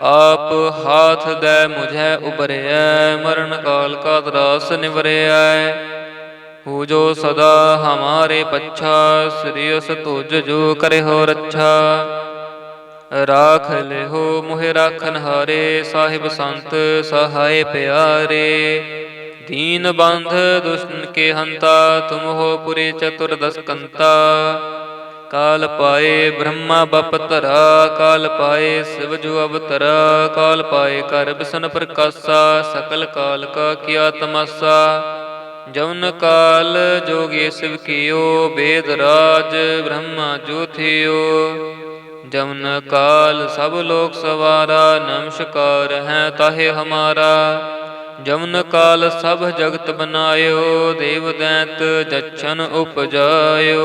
ਆਪ ਹਾਥ ਦੇ ਮੁਝੈ ਉਬਰਿਐ ਮਰਨ ਕਾਲ ਕਾ ਦਰਾਸ ਨਿਵਰਿਐ। ਹੋ ਜੋ ਸਦਾ ਹਮਾਰੇ ਪੱਛਾ, ਸ੍ਰੀ ਅਸ ਤੁਜ ਜੋ ਕਰੇ ਹੋ ਰੱਛਾ। ਰਾਖ ਲਿਹੋ ਮੋਹਿ ਰਾਖਨ ਹਾਰੇ, ਸਾਹਿਬ ਸੰਤ ਸਹਾਇ ਪਿਆਰੇ। ਦੀਨ ਬੰਧ ਦੁਸ਼ਮਨ ਕੇ ਹੰਤਾ, ਤੁਮ ਹੋ ਪੁਰੇ ਚਤੁਰ ਦਸ ਕਾਲ ਪਾਏ ਬ੍ਰਹਮਾ ਬਪ ਧਰਾ, ਕਾਲ ਪਾਏ ਸਿਵ ਜੋ ਅਵਤਰਾ, ਕਾਲ ਪਾਏ ਕਰ ਬਿਸਨ ਪ੍ਰਕਾਸ਼ਾ, ਸਕਲ ਕਾਲ ਕਾ ਕੀਆ ਤਮਾਸਾ। ਜਵਨ ਕਾਲ ਜੋਗੇ ਸਿਵ ਕੀਓ, ਬੇਦ ਰਾਜ ਬ੍ਰਹਮਾ ਜੋਥਿਓ ਜਮਨ ਕਾਲ ਸਭ ਲੋਕ ਸਵਾਰਾ, ਨਮਸਕਾਰ ਹੈ ਤਾਹੇ ਹਮਾਰਾ। ਜਮਨ ਕਾਲ ਸਭ ਜਗਤ ਬਨਾਇਓ, ਦੇਵ ਦੈਂਤ ਜਛਨ ਉਪਜਾਇਓ।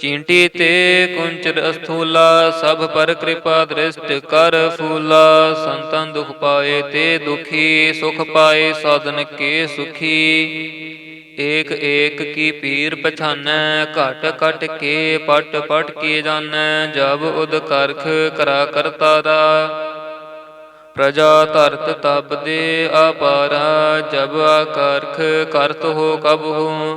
ਚੀਂਟੀ ਤੇ ਕੁੰਚਰ ਅਸਥੂਲਾ, ਸਭ ਪਰ ਕਿਰਪਾ ਦ੍ਰਿਸ਼ਟ ਕਰ ਫੂਲਾ। ਸੰਤਨ ਦੁਖ ਪਾਏ ਤੇ ਦੁਖੀ, ਸੁਖ ਪਾਏ ਸਾਧਨ ਕੇ ਸੁਖੀ। ਏਕ ਏਕ ਕੀ ਪੀਰ ਪਛਾਨੈ, ਘਟ ਘਟ ਕੇ ਪਟ ਪਟ ਕੀ ਜਾਣੈ ਜਬ ਉਦ ਕਰਖ ਕਰਾ ਕਰਤਾਰਾ ਪ੍ਰਜਾ ਧਰਤ ਤਬ ਦੇ ਆਪਾਰਾ, ਜਬ ਆਕਰਖ ਕਰਤ ਹੋ ਕਬ ਹੋ।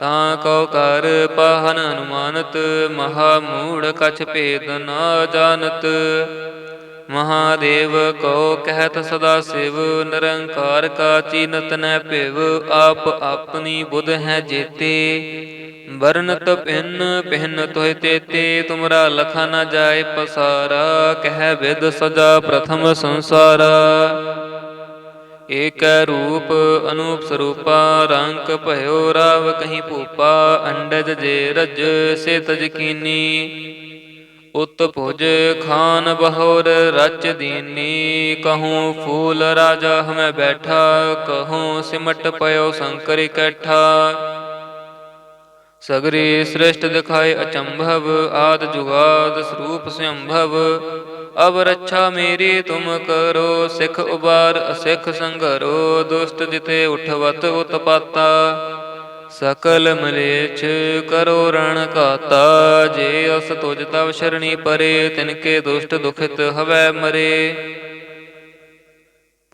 ਤਾਂ ਕੋ ਕਰ ਪਾਹਨ ਅਨੁਮਾਨਤ, ਮਹਾ ਮੂੜ ਕਛ ਭੇਦ ਨਾ ਜਾਣਤ। ਮਹਾਦੇਵ ਕੋ ਕਹਿਤ ਸਦਾ ਸਿਵ, ਨਿਰੰਕਾਰ ਕਾ ਚੀਨਤ ਨੈ ਭਿਵ, ਆਪ ਆਪਣੀ ਬੁਧ ਹੈ ਜੇਤੇ। ਵਰਨਤ ਪਿੰਨ ਪਿੰਨ ਤੋਇ ਤੇਤੇ, ਤੁਮਰਾ ਲਖਾ ਨਾ ਜਾਏ ਪਸਾਰਾ, ਕਹਿ ਵਿਦ ਸਦਾ ਪ੍ਰਥਮ ਸੰਸਾਰਾ। ਏਕੈ ਰੂਪ ਅਨੂਪ ਸਰੂਪਾ ਰੰਗ ਭਇਓ ਰਾਵ ਕਹੀਂ ਭੂਪਾ, ਅੰਡਜ ਜੇ ਰਜ ਸੇ ਤਜ ਕੀਨੀ। ਉਤ ਭੁਜ ਖਾਨ ਬਹੋਰ ਰਚ ਦੀਨੀ, ਕਹੂੰ ਫੂਲ ਰਾਜਾ ਹਮੈ ਬੈਠਾ, ਕਹੂੰ ਸਿਮਟ ਪਇਓ ਸ਼ੰਕਰ ਇਕੱਠਾ ਸਗਰੀ ਸ੍ਰਿਸ਼ਟ ਦਿਖਾਏ ਅਚੰਭਵ, ਆਦ ਜੁਗਾਦ ਸਰੂਪ ਸੰਭਵ ਅਬ ਰੱਛਾ ਮੇਰੀ ਤੁਮ ਕਰੋ, ਸਿਖ ਉਬਾਰ, ਅਸਿਖ ਸੰਘਰੋ, ਦੁਸ਼ਟ ਜਿਤੇ ਉਠਵਤ ਉਤਪਾਤਾ। ਸਕਲ ਮਲੇਛ ਕਰੋ ਰਣ ਕਾਤਾ ਜੇ ਅਸ ਤੁਜ ਤਵ ਸ਼ਰਣੀ ਪਰੇ ਤਿਨਕੇ ਦੁਸ਼ਟ ਦੁਖਿਤ ਹਵੈ ਮਰੇ।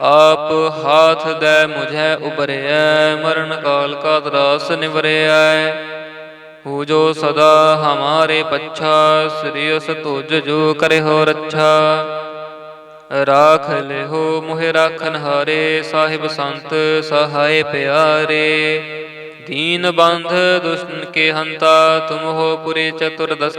ਆਪ ਹਾਥ ਦੇ ਮੁਝੈ ਉਬਰਿਐ ਮਰਨ ਕਾਲ ਕਾ ਦਰਾਸ ਨਿਵਰਿਐ। ਹੋ ਜੋ ਸਦਾ ਹਮਾਰੇ ਪੱਛਾ, ਸ੍ਰੀ ਅਸ ਤੁਜ ਜੋ ਕਰੇ ਹੋ ਰੱਛਾ। ਰਾਖ ਲਿਹੋ ਮੋਹਿ ਰਾਖਨ ਹਾਰੇ, ਸਾਹਿਬ ਸੰਤ ਸਹਾਇ ਪਿਆਰੇ। ਦੀਨ ਬੰਧ ਦੁਸ਼ਮਨ ਕੇ ਹੰਤਾ, ਤੁਮ ਹੋ ਪੁਰੇ ਚਤੁਰ ਦਸ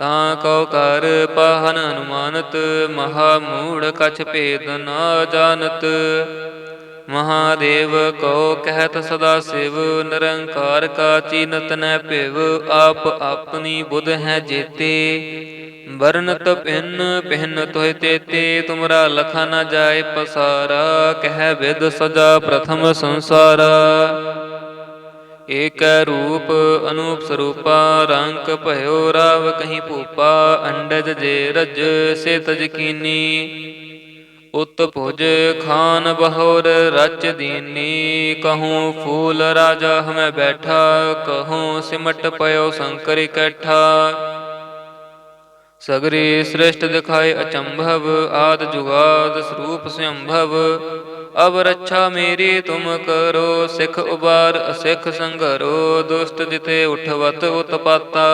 ਤਾਂ ਕੋ ਕਰ ਪਾਹਨ ਅਨੁਮਾਨਤ, ਮਹਾ ਮੂੜ ਕਛ ਭੇਦ ਨਾ ਜਾਣਤ। ਮਹਾਦੇਵ ਕੋ ਕਹਿਤ ਸਦਾ ਸਿਵ, ਨਿਰੰਕਾਰ ਕਾ ਚੀਨਤ ਨੈ ਭਿਵ, ਆਪ ਆਪਣੀ ਬੁਧ ਹੈ ਜੇਤੇ। ਵਰਨਤ ਭਿੰਨ ਭਿੰਨ ਤੋਹਿ ਤੇਤੇ, ਤੁਮਰਾ ਲਖਾ ਨ ਜਾਏ ਪਸਾਰਾ, ਕਹਿ ਵਿਦ ਸਜਾ ਪ੍ਰਥਮ ਸੰਸਾਰਾ। ਏਕ ਰੂਪ ਅਨੂਪ ਸਰੂਪਾ, ਰੰਗ ਭਇਓ ਰਾਵ ਕਹੀਂ ਭੂਪਾ, ਅੰਡਜ ਜੇ ਰਜ ਸੇ ਤਜ ਕੀਨੀ। ਉਤ ਭੁਜ ਖਾਨ ਬਹੋਰ ਰਚ ਦੀਨੀ, ਕਹੂੰ ਫੂਲ ਰਾਜਾ ਹਮੈ ਬੈਠਾ, ਕਹੂੰ ਸਿਮਟ ਪਇਓ ਸ਼ੰਕਰ ਇਕੱਠਾ। ਸਗਰੀ ਸ੍ਰਿਸ਼ਟ ਦਿਖਾਏ ਅਚੰਭਵ, ਆਦ ਜੁਗਾਦ ਸਰੂਪ ਸੰਭਵ ਅਬ ਰੱਛਾ ਮੇਰੀ ਤੁਮ ਕਰੋ, ਸਿਖ ਉਬਾਰ, ਅਸਿਖ ਸੰਘਰੋ, ਦੁਸ਼ਟ ਜਿਤੇ ਉਠਵਤ ਉਤਪਾਤਾ।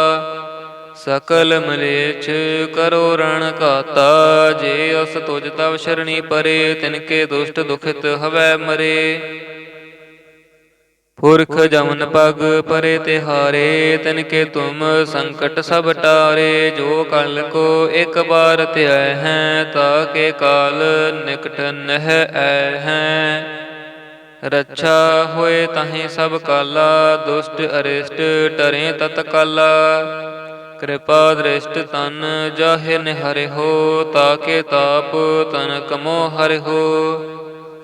ਸਕਲ ਮਲੇਛ ਕਰੋ ਰਣ ਕਾਤਾ ਜੇ ਅਸ ਤੁਜ ਤਵ ਸ਼ਰਣੀ ਪਰੇ ਤਿਨਕੇ ਦੁਸ਼ਟ ਦੁਖਿਤ ਹਵੈ ਮਰੇ। ਪੁਰਖ ਜਮਨ ਪਗ ਪਰੇ ਤਿਹਾਰੇ, ਤਿਨ ਕੇ ਤੁਮ ਸੰਕਟ ਸਭ ਟਾਰੇ, ਜੋ ਕਲ ਕੋ ਇੱਕ ਬਾਰ ਧਿਆਇ ਹੈ, ਤਾ ਕੇ ਕਾਲ ਨਿਕਟ ਨਹਿ ਐ ਹੈ। ਰੱਛਾ ਹੋਏ ਤਾਹੀ ਸਭ ਕਾਲਾ, ਦੁਸ਼ਟ ਅਰਿਸ਼ਟ ਟਰੇ ਤਤ ਕਾਲਾ। ਕਿਰਪਾ ਦ੍ਰਿਸ਼ਟ ਤਨ ਜਾਹੇ ਨਿਹਰਿ ਹੋ, ਤਾ ਕੇ ਤਾਪ ਤਨ ਕਮੋ ਹਰਿ ਹੋ।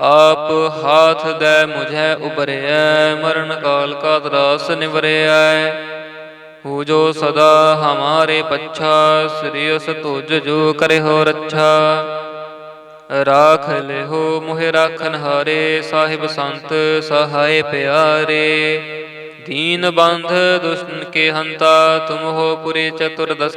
ਆਪ ਹਾਥ ਦੇ ਮੁਝੈ ਉਬਰਿਐ ਮਰਨ ਕਾਲ ਕਾ ਦਰਾਸ ਨਿਵਰਿਐ। ਹੋ ਜੋ ਸਦਾ ਹਮਾਰੇ ਪੱਛਾ, ਸ੍ਰੀ ਅਸ ਤੁਜ ਜੋ ਕਰੇ ਹੋ ਰੱਛਾ। ਰਾਖ ਲਿਹੋ ਮੋਹਿ ਰਾਖਨ ਹਾਰੇ, ਸਾਹਿਬ ਸੰਤ ਸਹਾਇ ਪਿਆਰੇ। ਦੀਨ ਬੰਧ ਦੁਸ਼ਮਨ ਕੇ ਹੰਤਾ, ਤੁਮ ਹੋ ਪੁਰੇ ਚਤੁਰ ਦਸ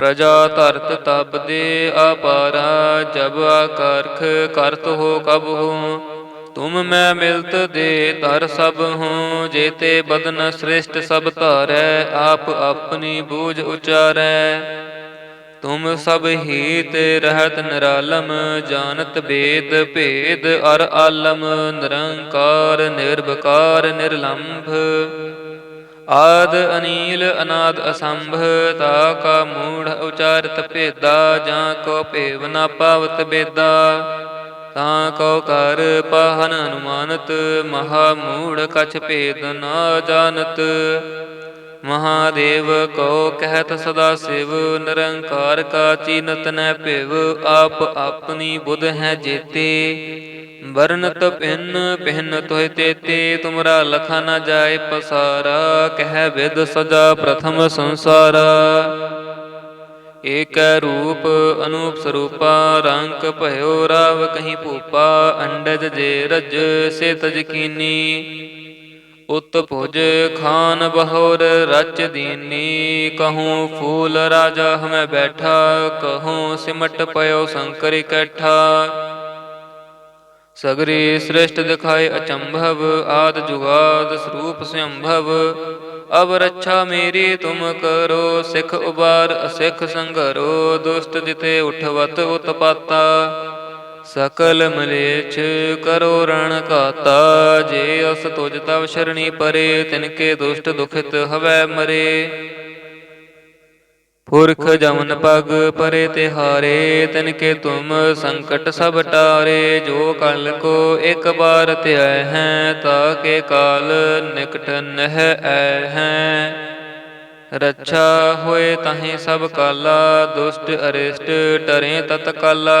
ਪ੍ਰਜਾ ਧਰਤ ਤਬ ਦੇ ਅਪਾਰਾ, ਜਬ ਆਕਰਖ ਕਰਤ ਹੋ ਕਬ ਹੋ। ਤੁਮ ਮੈਂ ਮਿਲਤ ਦੇ ਧਰ ਸਭ ਹੂੰ, ਜੇਤੇ ਬਦਨ ਸ੍ਰਿਸ਼ਟ ਸਭ ਧਾਰੈ, ਆਪ ਆਪਣੀ ਬੂਝ ਉਚਾਰੈ। ਤੁਮ ਸਭ ਹੀਤ ਤੇ ਰਹਿਤ ਨਿਰਾਲਮ, ਜਾਣਤ ਬੇਦ ਭੇਦ ਅਰ ਆਲਮ, ਨਿਰੰਕਾਰ ਨਿਰਭਕਾਰ ਨਿਰਲੰਭ। ਆਦ ਅਨੀਲ ਅਨਾਦ ਅਸੰਭ ਤਾ ਕਾ ਮੂੜ ਉਚਾਰਤ ਭੇਦਾ, ਜਾਂ ਕੋ ਭੇਵ ਨਾ ਪਾਵਤ ਬੇਦਾ। ਤਾਂ ਕੋ ਕਰ ਪਾਹਨ ਅਨੁਮਾਨਤ, ਮਹਾ ਮੂੜ ਕਛ ਭੇਦ ਨਾ ਜਾਣਤ। ਮਹਾਦੇਵ ਕੋ ਕਹਿਤ ਸਦਾ ਸਿਵ, ਨਿਰੰਕਾਰ ਕਾ ਚੀਨਤ ਨੈ ਭਿਵ, ਆਪ ਆਪਣੀ ਬੁਧ ਹੈ ਜੇਤੇ। ਵਰਨਤ ਭਿੰਨ ਭਿੰਨ ਤੋਇ ਤੇਤੇ, ਤੁਮਰਾ ਲਖਾ ਨਾ ਜਾਏ ਪਸਾਰਾ, ਕਹਿ ਵਿਦ ਸਜਾ ਪ੍ਰਥਮ ਸੰਸਾਰਾ। ਏਕ ਰੂਪ ਅਨੂਪ ਸਰੂਪਾ ਰੰਗ ਭਇਓ ਰਾਵ ਕਹੀਂ ਭੂਪਾ, ਅੰਡਜ ਜੇ ਰਜ ਸੇ ਤਜ ਕੀਨੀ। ਉਤ ਭੁਜ ਖਾਨ ਬਹੋਰ ਰਚ ਦੀਨੀ, ਕਹੂੰ ਫੂਲ ਰਾਜਾ ਹਮੈ ਬੈਠਾ, ਕਹੂੰ ਸਿਮਟ ਪਇਓ ਸ਼ੰਕਰ ਇਕੱਠਾ ਸਗਰੀ ਸ੍ਰਿਸ਼ਟ ਦਿਖਾਏ ਅਚੰਭਵ, ਆਦ ਜੁਗਾਦ ਸਰੂਪ ਸੰਭਵ ਅਬ ਰੱਛਾ ਮੇਰੀ ਤੁਮ ਕਰੋ, ਸਿਖ ਉਬਾਰ ਅਸਿਖ ਸੰਗਰੋ, ਦੁਸ਼ਟ ਜਿਤੇ ਉਠਵਤ ਉਤਪਾਤਾ। ਸਕਲ ਮਲੇਛ ਕਰੋ ਰਣ ਘਾਤਾ, ਜੇ ਅਸ ਤੁਜ ਤਵ ਸ਼ਰਣੀ ਪਰੇ, ਤਿਨਕੇ ਦੁਸ਼ਟ ਦੁਖਿਤ ਹਵੈ ਮਰੇ। ਪੁਰਖ ਜਮਨ ਪਗ ਪਰੇ ਤੇ ਹਾਰੇ ਤਿਨਕੇ ਤੁਮ ਸੰਕਟ ਸਭ ਟਾਰੇ। ਜੋ ਕਲ ਕੋ ਇੱਕ ਬਾਰ ਧਿਆਇ ਹੈ, ਤਾ ਕੇ ਕਾਲ ਨਿਕਟ ਨਹਿ ਐ ਹੈ। ਰੱਛਾ ਹੋਏ ਤਾਹੀਂ ਸਭ ਕਾਲਾ, ਦੁਸ਼ਟ ਅਰਿਸ਼ਟ ਟਰੇ ਤਤਕਾਲਾ।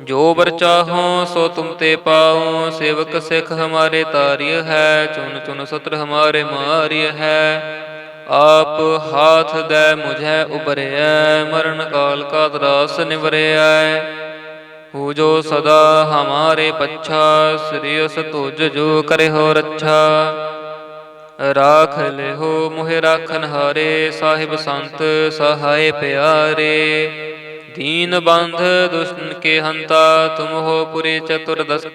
ਜੋ ਵਰ ਚਾਹੋ ਸੋ ਤੁਮ ਤੇ ਪਾਉ, ਸੇਵਕ ਸਿੱਖ ਹਮਾਰੇ ਤਾਰਿਯ ਹੈ ਚੁਨ ਚੁਨ ਸਤਰ ਹਮਾਰੇ ਮਾਰਿਯ ਹੈ। ਆਪ ਹਾਥ ਦੇ ਮੁਝੈ ਉਬਰਿਐ ਮਰਨ ਕਾਲ ਕਾ ਦਰਾਸ ਨਿਵਰਿਐ। ਹੋ ਜੋ ਸਦਾ ਹਮਾਰੇ ਪੱਛਾ, ਸ੍ਰੀ ਅਸ ਤੁਜ ਜੋ ਕਰੇ ਹੋ ਰੱਛਾ। ਰਾਖ ਲਿਹੋ, ਮੋਹਿ ਰਾਖਨ ਹਾਰੇ ਸਾਹਿਬ ਸੰਤ ਸਹਾਇ ਪਿਆਰੇ। ਦੀਨ ਬੰਧ ਦੁਸ਼ਮਨ ਕੇ ਹੰਤਾ, ਤੁਮ ਹੋ ਪੁਰੇ ਚਤੁਰ ਦਸ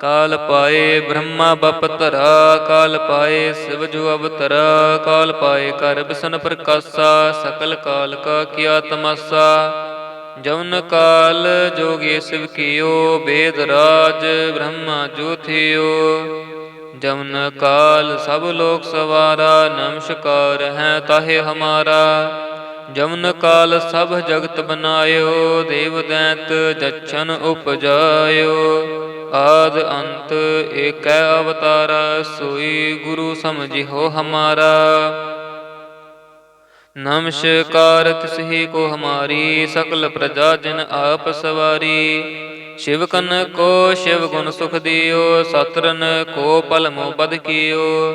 ਕਾਲ ਪਾਏ ਬ੍ਰਹਮਾ ਬਪ ਧਰਾ, ਕਾਲ ਪਾਏ ਸਿਵ ਜੋ ਅਵਤਰਾ, ਕਾਲ ਪਾਏ ਕਰ ਬਿਸਨ ਪ੍ਰਕਾਸ਼ਾ, ਸਕਲ ਕਾਲ ਕਾ ਕੀਆ ਤਮਾਸਾ। ਜਵਨ ਕਾਲ ਜੋਗੇ ਸਿਵ ਕੀਓ, ਬੇਦ ਰਾਜ ਬ੍ਰਹਮਾ ਜੋਥਿਓ ਜਵਨ ਕਾਲ ਸਭ ਲੋਕ ਸਵਾਰਾ, ਨਮਸਕਾਰ ਹੈ ਤਾਹੇ ਹਮਾਰਾ। ਜਮਨ ਕਾਲ ਸਭ ਜਗਤ ਬਨਾਇਓ, ਦੇਵ ਦੈਤ ਜਛਨ ਉਪਜਾਇਓ। ਆਦ ਅੰਤ ਏਕੈ ਅਵਤਾਰਾ, ਸੋਈ ਗੁਰੂ ਸਮਝਿਓ ਹਮਾਰਾ। ਨਮਸਕਾਰ ਤਿਸਹੀ ਕੋ ਹਮਾਰੀ, ਸਕਲ ਪ੍ਰਜਾ ਜਨ ਆਪ ਸਵਾਰੀ। ਸ਼ਿਵ ਕਨ ਕੋ ਸ਼ਿਵ ਗੁਣ ਸੁਖ ਦਿਓ, ਸਤਰਨ ਕੋ ਪਲ ਮੋ ਬਦ ਕੀਓ।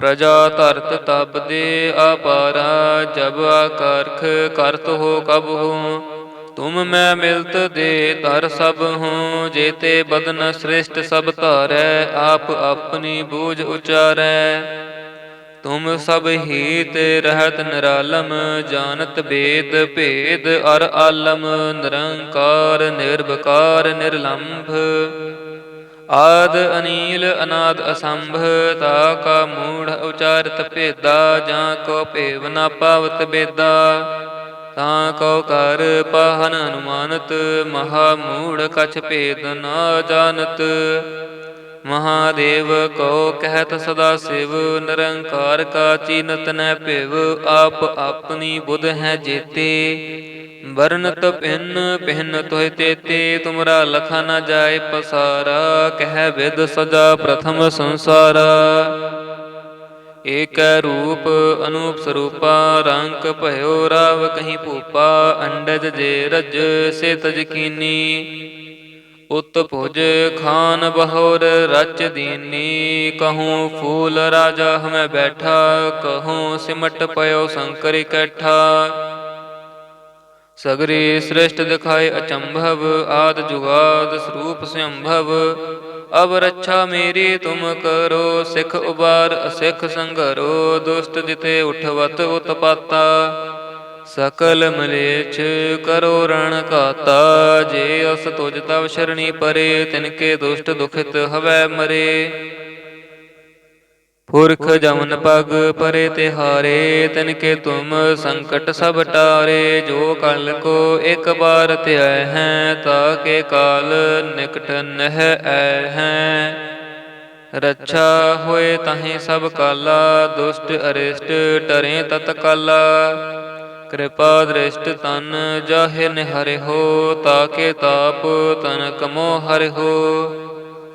ਪ੍ਰਜਾ ਧਰਤ ਤਬ ਦੇ ਅਪਾਰਾ, ਜਬ ਆਕਰਖ ਕਰਤ ਹੋ ਕਬ ਹੋ। ਤੁਮ ਮੈਂ ਮਿਲਤ ਦੇ ਧਰ ਸਭ ਹੂੰ ਜੇਤੇ ਬਦਨ ਸ੍ਰਿਸ਼ਟ ਸਭ ਧਾਰੈ, ਆਪ ਆਪਣੀ ਬੂਝ ਉਚਾਰੈ। ਤੁਮ ਸਭ ਹੀ ਤੇ ਰਹਿਤ ਨਿਰਾਲਮ, ਜਾਣਤ ਬੇਦ ਭੇਦ ਅਰ ਆਲਮ, ਨਿਰੰਕਾਰ ਨਿਰਭਕਾਰ ਨਿਰਲੰਭ। ਆਦ ਅਨੀਲ ਅਨਾਦ ਅਸੰਭ ਤਾ ਕਾ ਮੂੜ ਉਚਾਰਤ ਭੇਦਾ, ਜਾਂ ਕੋ ਭੇਵ ਨਾ ਪਾਵਤ ਬੇਦਾ। ਤਾਂ ਕੋ ਕਰ ਪਾਹਨ ਅਨੁਮਾਨਤ, ਮਹਾ ਮੂੜ ਕਛ ਭੇਦ ਨਾ ਜਾਣਤ। ਮਹਾਦੇਵ ਕੋ ਕਹਿਤ ਸਦਾ ਸਿਵ, ਨਿਰੰਕਾਰ ਕਾ ਚੀਨਤ ਨੈ ਭਿਵ, ਆਪ ਆਪਣੀ ਬੁਧ ਹੈ ਜੇਤੇ। ਵਰਨਤ ਭਿੰਨ ਭਿੰਨ ਤੋਹਿ ਤੇਤੇ, ਤੁਮਰਾ ਲਖਾ ਨ ਜਾਏ ਪਸਾਰਾ, ਕਹਿ ਵਿਦ ਸਜਾ ਪ੍ਰਥਮ ਸੰਸਾਰਾ। ਏਕ ਰੂਪ ਅਨੂਪ ਸਰੂਪਾ ਰੰਗ ਭਇਓ ਰਾਵ ਕਹੀਂ ਭੂਪਾ, ਅੰਡਜ ਜੇ ਰਜ ਸੇ ਤਜ ਕੀਨੀ। ਉਤ ਭੁਜ ਖਾਨ ਬਹੋਰ ਰਚ ਦੀਨੀ, ਕਹੂੰ ਫੂਲ ਰਾਜਾ ਹਮੈ ਬੈਠਾ, ਕਹੂੰ ਸਿਮਟ ਪਇਓ ਸ਼ੰਕਰ ਇਕੱਠਾ। ਸਗਰੀ ਸ੍ਰਿਸ਼ਟ ਦਿਖਾਏ ਅਚੰਭਵ, ਆਦ ਜੁਗਾਦ ਸਰੂਪ ਸੰਭਵ। ਅਬ ਰੱਛਾ ਮੇਰੀ ਤੁਮ ਕਰੋ, ਸਿਖ ਉਬਾਰ ਅਸਿਖ ਸੰਘਰੋ, ਦੁਸ਼ਟ ਜਿਤੇ ਉਠਵਤ ਉਤਪਾਤਾ। ਸਕਲ ਮਲੇਛ ਕਰੋ ਰਣ ਕਾਤਾ ਜੇ ਅਸ ਤੁਜ ਤਵ ਸ਼ਰਣੀ ਪਰੇ ਤਿਨਕੇ ਦੁਸ਼ਟ ਦੁਖਿਤ ਹਵੈ ਮਰੇ। ਪੁਰਖ ਜਮਨ ਪਗ ਪਰੇ ਤਿਹਾਰੇ, ਤਿਨਕੇ ਤੁਮ ਸੰਕਟ ਸਭ ਟਾਰੇ, ਜੋ ਕਲ ਕੋ ਇੱਕ ਬਾਰ ਧਿਆਇ ਹੈ ਤਾ ਕੇ ਕਾਲ ਨਿਕਟ ਨਹਿ ਐ ਹੈ। ਰੱਛਾ ਹੋਏ ਤਾਹੀ ਸਭ ਕਾਲਾ, ਦੁਸ਼ਟ ਅਰਿਸ਼ਟ ਟਰੇ ਤਤ ਕਾਲਾ। ਕਿਰਪਾ ਦ੍ਰਿਸ਼ਟ ਤਨ ਜਾਹੇ ਨਿਹਰਿ ਹੋ ਤਾ ਕੇ ਤਾਪ ਤਨ ਕਮੋ ਹਰਿ ਹੋ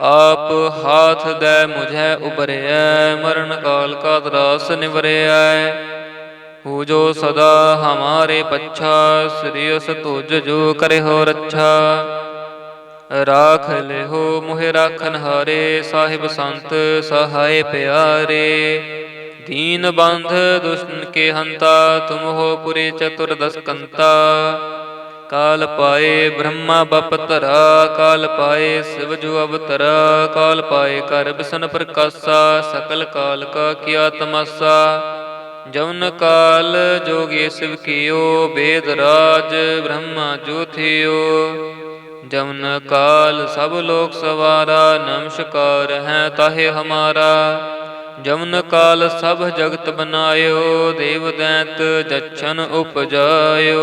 ਆਪ ਹਾਥ ਦੇ ਮੁਝੈ ਉਬਰਿਐ ਮਰਨ ਕਾਲ ਕਾ ਦਰਾਸ ਨਿਵਰਿਐ ਹੋ ਜੋ ਸਦਾ ਹਮਾਰੇ ਪੱਛਾ ਸ੍ਰੀਅਸ ਤੁਜ ਜੋ ਕਰੇ ਹੋ ਰੱਛਾ। ਰਾਖ ਲਿਹੋ ਮੋਹਿ ਰਾਖਨ ਹਾਰੇ, ਸਾਹਿਬ ਸੰਤ ਸਹਾਇ ਪਿਆਰੇ। ਦੀਨ ਬੰਧ ਦੁਸ਼ਮਨ ਕੇ ਹੰਤਾ, ਤੁਮ ਹੋ ਪੁਰੇ ਚਤੁਰ ਦਸ ਕਾਲ ਪਾਏ ਬ੍ਰਹਮਾ ਬਪ ਧਰਾ, ਕਾਲ ਪਾਏ ਸਿਵ ਜੋ ਅਵਤਰਾ, ਕਾਲ ਪਾਏ ਕਰ ਬਿਸਨ ਪ੍ਰਕਾਸ਼ਾ, ਸਕਲ ਕਾਲ ਕਾ ਕੀਆ ਤਮਾਸਾ। ਜਵਨ ਕਾਲ ਜੋਗੇ ਸਿਵ ਕੀਓ, ਬੇਦ ਰਾਜ ਬ੍ਰਹਮਾ ਜੋਥਿਓ ਜਮਨ ਕਾਲ ਸਭ ਲੋਕ ਸਵਾਰਾ, ਨਮਸਕਾਰ ਹੈ ਤਾਹੇ ਹਮਾਰਾ। ਜਮਨ ਕਾਲ ਸਭ ਜਗਤ ਬਨਾਇਓ, ਦੇਵ ਦੈਂਤ ਜਛਨ ਉਪਜਾਇਓ।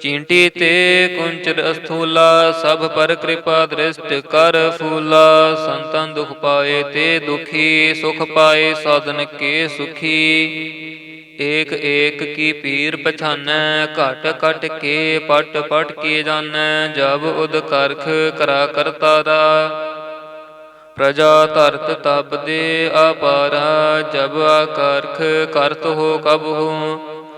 ਚੀਂਟੀ ਤੇ ਕੁੰਚਰ ਅਸਥੂਲਾ, ਸਭ ਪਰ ਕਿਰਪਾ ਦ੍ਰਿਸ਼ਟ ਕਰ ਫੂਲਾ। ਸੰਤਨ ਦੁਖ ਪਾਏ ਤੇ ਦੁਖੀ, ਸੁਖ ਪਾਏ ਸਾਧਨ ਕੇ ਸੁਖੀ। ਏਕ ਏਕ ਕੀ ਪੀਰ ਪਛਾਨੈ, ਘਟ ਘਟ ਕੇ ਪਟ ਪਟ ਕੇ ਜਾਣੈ ਜਬ ਉਦ ਕਰਖ ਕਰਾ ਕਰਤਾਰਾ ਪ੍ਰਜਾ ਧਰਤ ਤਬ ਦੇ ਆਪਾਰਾ, ਜਬ ਆਕਰਖ ਕਰਤ ਹੋ ਕਬ ਹੋ।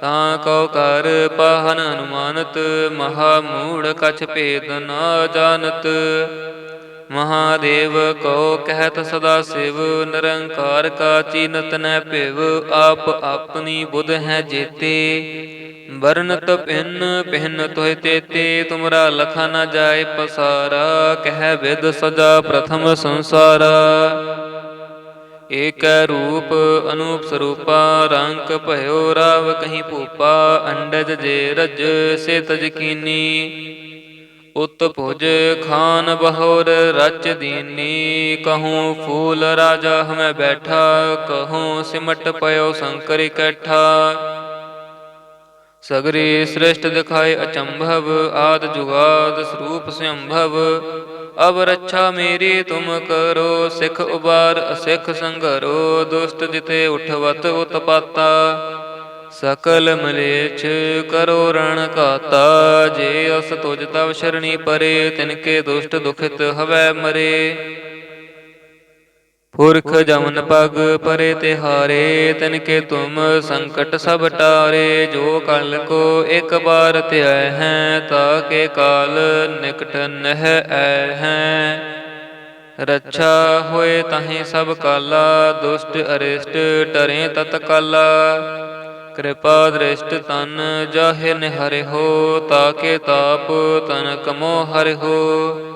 ਤਾਂ ਕਉ ਕਰ ਪਾਹਨ ਅਨੁਮਾਨਤ, ਮਹਾ ਮੂੜ ਕਛ ਭੇਦ ਨਾ ਜਾਣਤ। ਮਹਾਦੇਵ ਕੋ ਕਹਿਤ ਸਦਾ ਸਿਵ, ਨਿਰੰਕਾਰ ਕਾ ਚੀਨਤ ਨੈ ਭਿਵ, ਆਪ ਆਪਣੀ ਬੁਧ ਹੈ ਜੇਤੇ। ਵਰਨਤ ਪਿੰਨ ਪਿੰਨ ਤੋਹਿ ਤੇਤੇ, ਤੁਮਰਾ ਲਖਾ ਨ ਜਾਏ ਪਸਾਰਾ, ਕਹਿ ਵਿਦ ਸਜਾ ਪ੍ਰਥਮ ਸੰਸਾਰਾ। ਏਕੈ ਰੂਪ ਅਨੂਪ ਸਰੂਪਾ ਰੰਗ ਭਇਓ ਰਾਵ ਕਹੀਂ ਭੂਪਾ, ਅੰਡਜ ਜੇ ਰਜ ਸੇ ਤਜ ਉਤ ਭੁਜ ਖਾਨ ਬਹੋਰ ਰਚ ਦੀਨੀ, ਕਹੂੰ ਫੂਲ ਰਾਜਾ ਹਮੈ ਬੈਠਾ, ਕਹੂੰ ਸਿਮਟ ਪਇਓ ਸ਼ੰਕਰ ਇਕੱਠਾ। ਸਗਰੀ ਸ੍ਰਿਸ਼ਟ ਦਿਖਾਏ ਅਚੰਭਵ, ਆਦ ਜੁਗਾਦ ਸਰੂਪ ਸੰਭਵ ਅਬ ਰੱਛਾ ਮੇਰੀ ਤੁਮ ਕਰੋ, ਸਿਖ ਉਬਾਰ, ਅਸਿਖ ਸੰਘਰੋ, ਦੁਸ਼ਟ ਜਿਤੇ ਉਠਵਤ ਉਤਪਾਤਾ। ਸਕਲ ਮਲੇਛ ਕਰੋ ਰਣ ਘਾਤਾ, ਜੇ ਅਸ ਤੁਜ ਤਵ ਸ਼ਰਣੀ ਪਰੇ ਤਿਨਕੇ ਦੁਸ਼ਟ ਦੁਖਿਤ ਹਵੈ ਮਰੇ। ਪੁਰਖ ਜਮਨ ਪਗ ਪਰੇ ਤਿਹਾਰੇ, ਤਿਨਕੇ ਤੁਮ ਸੰਕਟ ਸਭ ਟਾਰੇ, ਜੋ ਕਲ ਕੋ ਇੱਕ ਬਾਰ ਧਿਆਇ ਹੈ ਤਾ ਕੇ ਕਾਲ ਨਿਕਟ ਨਹਿ ਐ ਹੈ। ਰੱਛਾ ਹੋਏ ਤਾਹੀ ਸਭ ਕਾਲਾ, ਦੁਸ਼ਟ ਅਰਿਸ਼ਟ ਟਰੇ ਤਤ ਕਾਲਾ। ਕਿਰਪਾ ਦ੍ਰਿਸ਼ਟ ਤਨ ਜਾਹੇ ਨਿਹਰਿ ਹੋ ਤਾ ਕੇ ਤਾਪ ਤਨ ਕਮੋ ਹਰਿ ਹੋ।